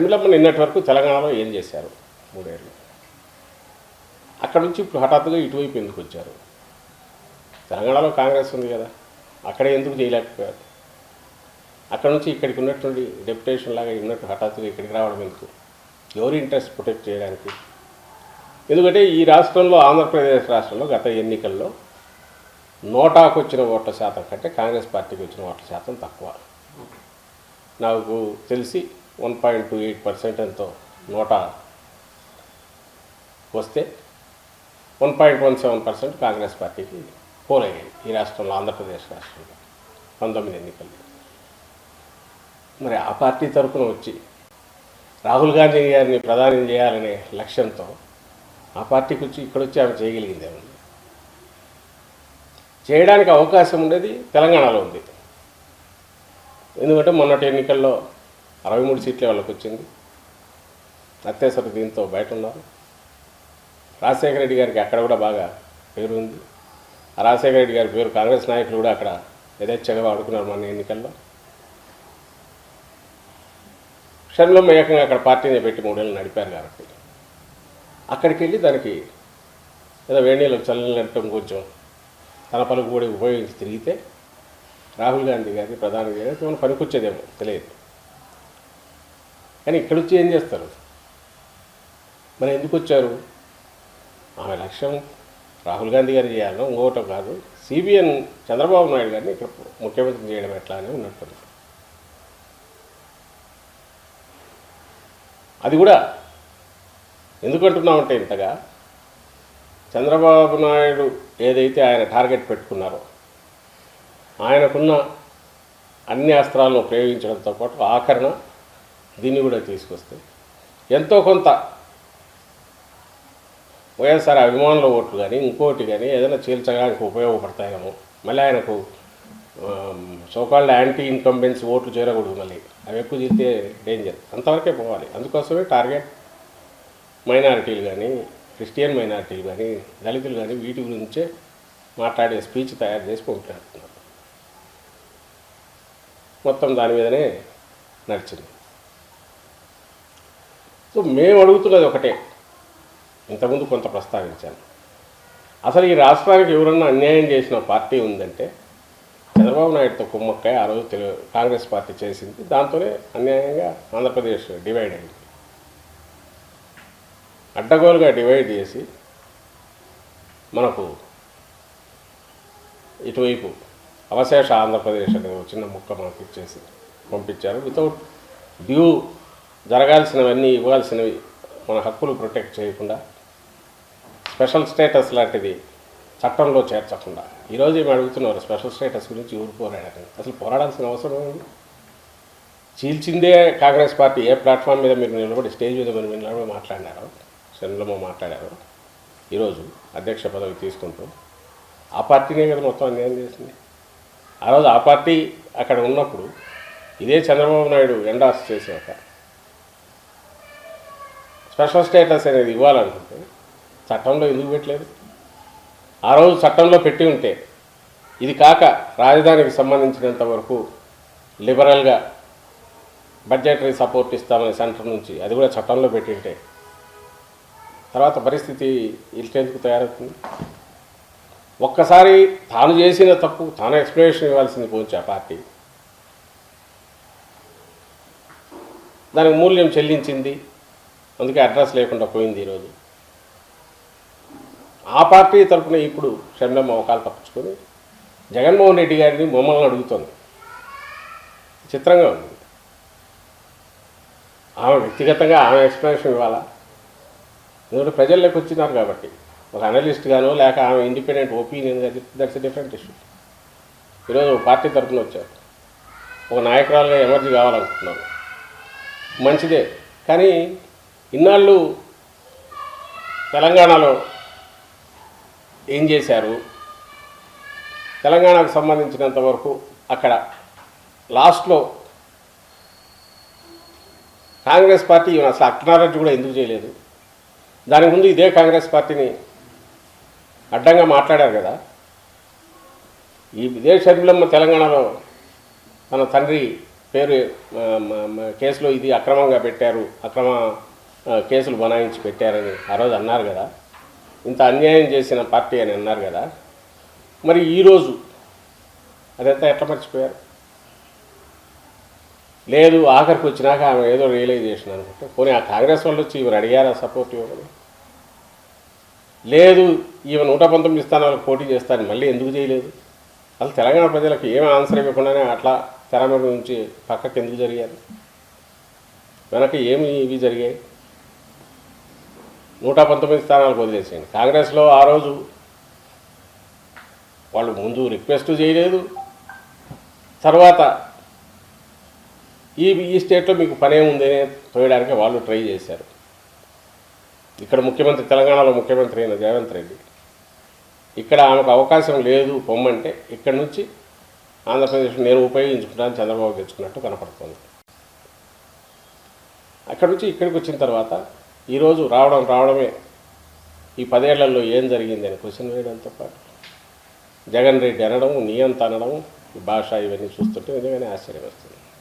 షర్మిలమ్మ నిన్నటి వరకు తెలంగాణలో ఏం చేశారు? మూడేళ్ళు. అక్కడ నుంచి ఇప్పుడు హఠాత్తుగా ఇటువైపు ఎందుకు వచ్చారు? తెలంగాణలో కాంగ్రెస్ ఉంది కదా అక్కడే ఎందుకు చేయలేకపోయారు? అక్కడ నుంచి ఇక్కడికి ఉన్నటువంటి డెప్యుటేషన్ లాగా ఉన్నట్టు హఠాత్తుగా ఇక్కడికి రావడం ఎందుకు? ఎవరి ఇంట్రెస్ట్ ప్రొటెక్ట్ చేయడానికి? ఎందుకంటే ఈ రాష్ట్రంలో ఆంధ్రప్రదేశ్ రాష్ట్రంలో గత ఎన్నికల్లో నోటాకు వచ్చిన ఓట్ల శాతం కంటే కాంగ్రెస్ పార్టీకి వచ్చిన ఓట్ల శాతం తక్కువ. నాకు తెలిసి one point two eight percent ఎంతో నూట వస్తే one point one seven percent Congress పార్టీకి పోలయ్యాయి ఈ రాష్ట్రంలో ఆంధ్రప్రదేశ్ రాష్ట్రంలో. పంతొమ్మిది ఎన్నికలు. మరి ఆ పార్టీ తరఫున వచ్చి రాహుల్ గాంధీ గారిని ప్రధాని చేయాలనే లక్ష్యంతో ఆ పార్టీకి వచ్చి ఇక్కడ వచ్చి ఆమె చేయగలిగింది చేయడానికి అవకాశం ఉండేది తెలంగాణలో ఉంది. ఎందుకంటే మొన్నటి ఎన్నికల్లో అరవై మూడు సీట్లే వాళ్ళకి వచ్చింది అత్యవసర దీంతో బయట ఉన్నారు రాజశేఖర రెడ్డి గారికి అక్కడ కూడా బాగా పేరు ఉంది. రాజశేఖర రెడ్డి గారి పేరు కాంగ్రెస్ నాయకులు కూడా అక్కడ యథేచ్ఛగా వాడుకున్నారు మన ఎన్నికల్లో. షర్మిలమ్మ ఏకంగా అక్కడ పార్టీని పెట్టి మూడేళ్ళు నడిపారు కాబట్టి. అక్కడికి వెళ్ళి దానికి ఏదో వేణీళ్ళు చల్లనట్టం కొంచెం తన పలుకు కూడా ఉపయోగించి తిరిగితే రాహుల్ గాంధీ గారి ప్రధాని గారి పనికొచ్చేదేమో తెలియదు. కానీ ఇక్కడ వచ్చి ఏం చేస్తారు? మరి ఎందుకు వచ్చారు ఆమె లక్ష్యం రాహుల్ గాంధీ గారు చేయాలని ఇంకోటం కాదు సిబిఎన్ చంద్రబాబు నాయుడు గారిని ఇక్కడ ముఖ్యమంత్రి చేయడం ఎట్లా అని ఉన్నట్టు అది కూడా ఎందుకంటున్నామంటే ఇంతగా? చంద్రబాబు నాయుడు ఏదైతే ఆయన టార్గెట్ పెట్టుకున్నారో ఆయనకున్న అన్ని అస్త్రాలను ప్రయోగించడంతో పాటు ఆఖరణ దీన్ని కూడా తీసుకొస్తే ఎంతో కొంత వైఎస్ఆర్ అభిమానుల ఓట్లు కానీ ఇంకోటి కానీ ఏదైనా చీల్చడానికి ఉపయోగపడతాయేమో. మళ్ళీ ఆయనకు సోకాల్డ్ యాంటీ ఇన్కంబెన్స్ ఓట్లు చేరకూడదు మళ్ళీ. అవి ఎక్కువ చేస్తే డేంజర్ అంతవరకే పోవాలి. అందుకోసమే టార్గెట్ మైనారిటీలు కానీ క్రిస్టియన్ మైనారిటీలు కానీ దళితులు కానీ వీటి గురించే మాట్లాడే స్పీచ్ తయారు చేసి పంపినట్టున్నారు. మొత్తం దాని మీదనే నడిచింది. సో మేము అడుగుతున్నది ఒకటే. ఇంతకుముందు కొంత ప్రస్తావించాను. అసలు ఈ రాష్ట్రానికి ఎవరన్నా అన్యాయం చేసిన పార్టీ ఉందంటే చంద్రబాబు నాయుడుతో కుమ్మక్కాయ ఆ రోజు తెలు కాంగ్రెస్ పార్టీ చేసింది. దాంతోనే అన్యాయంగా ఆంధ్రప్రదేశ్ డివైడ్ అయింది. అడ్డగోలుగా డివైడ్ చేసి మనకు ఇటువైపు అవశేష ఆంధ్రప్రదేశ్ అనేది చిన్న ముక్క మనకు ఇచ్చేసి పంపించారు. వితౌట్ డ్యూ జరగాల్సినవన్నీ ఇవ్వాల్సినవి మన హక్కులు ప్రొటెక్ట్ చేయకుండా స్పెషల్ స్టేటస్ లాంటిది చట్టంలో చేర్చకుండా. ఈరోజు ఏమి అడుగుతున్నారు? స్పెషల్ స్టేటస్ గురించి ఎవరు పోరాడారు? అసలు పోరాడాల్సిన అవసరం ఉంది చీల్చిందే కాంగ్రెస్ పార్టీ ఏ ప్లాట్ఫామ్ మీద మీరు నిలబడి స్టేజ్ మీద మీరు నిలబడి మాట్లాడినారో? శనిలమ్మ మాట్లాడారు. ఈరోజు అధ్యక్ష పదవి తీసుకుంటూ ఆ పార్టీనే కదా మొత్తం అన్యాయం చేసింది. ఆ రోజు ఆ పార్టీ అక్కడ ఉన్నప్పుడు ఇదే చంద్రబాబు నాయుడు ఎండాస్ చేసాక స్పెషల్ స్టేటస్ అనేది ఇవ్వాలనుకుంటే చట్టంలో ఎందుకు పెట్టలేదు? ఆ రోజు చట్టంలో పెట్టి ఉంటే ఇది కాక రాజధానికి సంబంధించినంత వరకు లిబరల్గా బడ్జెటరీ సపోర్ట్ ఇస్తామని సెంటర్ నుంచి అది కూడా చట్టంలో పెట్టింటే తర్వాత పరిస్థితి ఇల్టెందుకు తయారవుతుంది. ఒక్కసారి తాను చేసిన తప్పు తాను ఎక్స్ప్లెనేషన్ ఇవ్వాల్సింది పోంచి ఆ పార్టీ. దానికి మూల్యం చెల్లించింది. అందుకే అడ్రస్ లేకుండా పోయింది ఈరోజు. ఆ పార్టీ తరఫున ఇప్పుడు షర్మిలమ్మ అవకాలు తప్పించుకొని జగన్మోహన్ రెడ్డి గారిని మమ్మల్ని అడుగుతోంది. చిత్రంగా ఉంది. ఆమె వ్యక్తిగతంగా ఆమె ఎక్స్ప్లెనేషన్ ఇవ్వాలా? ఎందుకంటే ప్రజల్లోకి వచ్చినారు కాబట్టి. ఒక అనలిస్ట్ గానో లేక ఆమె independent opinion that's different issue. ఈరోజు ఒక పార్టీ తరఫున వచ్చారు. ఒక నాయకురాలుగా ఎమర్జీ కావాలనుకుంటున్నాను మంచిదే. కానీ ఇన్నాళ్ళు తెలంగాణలో ఏం చేశారు? తెలంగాణకు సంబంధించినంత వరకు అక్కడ లాస్ట్లో కాంగ్రెస్ పార్టీ అసలు అక్నాలెడ్జ్ కూడా ఎందుకు చేయలేదు? దాని ముందు ఇదే కాంగ్రెస్ పార్టీని అడ్డంగా మాట్లాడారు కదా. ఈ ఇదే షర్మిలమ్మ తెలంగాణలో తన తండ్రి పేరు కేసులో ఇది అక్రమంగా పెట్టారు అక్రమ కేసులు బనాయించి పెట్టారని ఆ రోజు అన్నారు కదా. ఇంత అన్యాయం చేసిన పార్టీ అని అన్నారు కదా. మరి ఈరోజు అదంతా ఎట్లా మర్చిపోయారు? లేదు ఆఖరికి వచ్చినాక ఆమె ఏదో రియలైజేషన్ అనుకుంటే పోనీ ఆ కాంగ్రెస్ వాళ్ళు వచ్చి ఈమెను అడిగారా సపోర్ట్ ఇవ్వమని? లేదు ఈమె నూట పంతొమ్మిది స్థానాలకు పోటీ చేస్తారని మళ్ళీ ఎందుకు చేయలేదు? అసలు తెలంగాణ ప్రజలకు ఏమి ఆన్సర్ ఇవ్వకుండానే అట్లా తెర నుంచి పక్కకి ఎందుకు జరిగారు? వెనక ఏమి ఇవి జరిగాయి? నూట పంతొమ్మిది స్థానాలకు వదిలేసేయండి. కాంగ్రెస్లో ఆ రోజు వాళ్ళు ముందు రిక్వెస్ట్ చేయలేదు. తర్వాత ఈ ఈ స్టేట్లో మీకు పనే అని తోయడానికి వాళ్ళు ట్రై చేశారు. ఇక్కడ ముఖ్యమంత్రి తెలంగాణలో ముఖ్యమంత్రి అయిన రేవంత్ రెడ్డి. ఇక్కడ ఆమెకు అవకాశం లేదు పొమ్మంటే ఇక్కడ నుంచి ఆంధ్రప్రదేశ్ నేను ఉపయోగించుకుంటాను చంద్రబాబు తెచ్చుకున్నట్టు కనపడుతుంది. అక్కడ నుంచి ఇక్కడికి వచ్చిన తర్వాత ఈరోజు రావడం రావడమే. ఈ పదేళ్ళలో ఏం జరిగింది అని క్వశ్చన్ వేయడంతో పాటు జగన్ రెడ్డి అనడం నియంత అనడం ఈ భాష ఇవన్నీ చూస్తుంటే నిజంగానే ఆశ్చర్యం వస్తుంది.